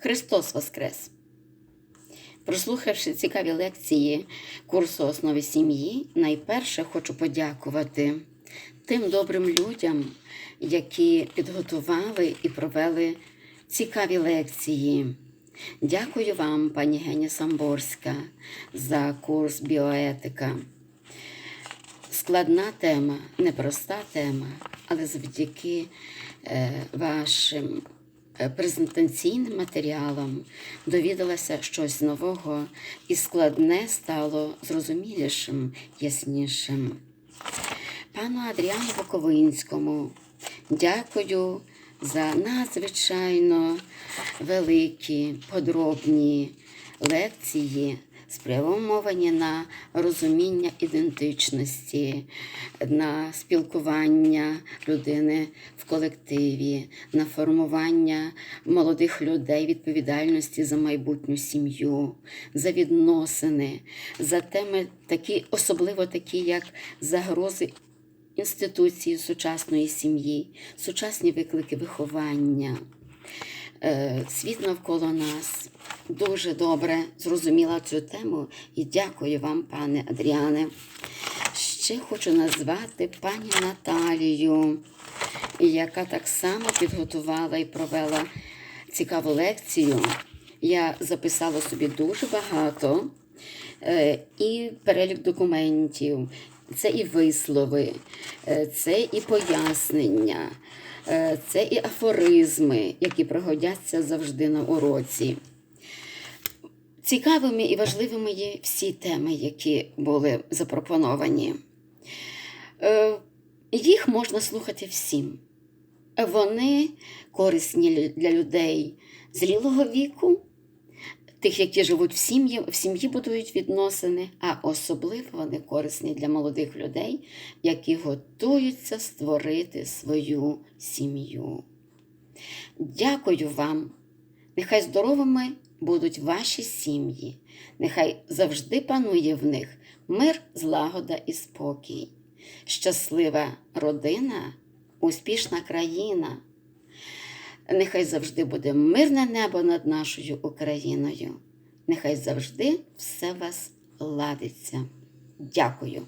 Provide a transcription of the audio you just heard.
Христос Воскрес! Прослухавши цікаві лекції курсу основи сім'ї, найперше хочу подякувати тим добрим людям, які підготували і провели цікаві лекції. Дякую вам, пані Геня Самборська, за курс біоетика. Складна тема, непроста тема, але завдяки е, вашим презентаційним матеріалам довідалася щось нового і складне стало зрозумілішим, яснішим. Пану Адріану Буковинському дякую за надзвичайно великі, подробні лекції, спрямовані на розуміння ідентичності, на спілкування людини в колективі, на формування молодих людей відповідальності за майбутню сім'ю, за відносини, за теми такі, особливо такі, як загрози інституції сучасної сім'ї, сучасні виклики виховання. Е, Світ навколо нас дуже добре зрозуміла цю тему і дякую вам, пане Адріане. Ще хочу назвати пані Наталію, яка так само підготувала і провела цікаву лекцію. Я записала собі дуже багато е, і перелік документів, це і вислови, е, це і пояснення, е, це і афоризми, які пригодяться завжди на уроці. Цікавими і важливими є всі теми, які були запропоновані. Е, Їх можна слухати всім. Вони корисні для людей зрілого віку, тих, які живуть в сім'ї, в сім'ї будують відносини, а особливо вони корисні для молодих людей, які готуються створити свою сім'ю. Дякую вам. Нехай здоровими будуть ваші сім'ї, нехай завжди панує в них мир, злагода і спокій. Щаслива родина, успішна країна. Нехай завжди буде мирне небо над нашою Україною. Нехай завжди все вас ладиться. Дякую.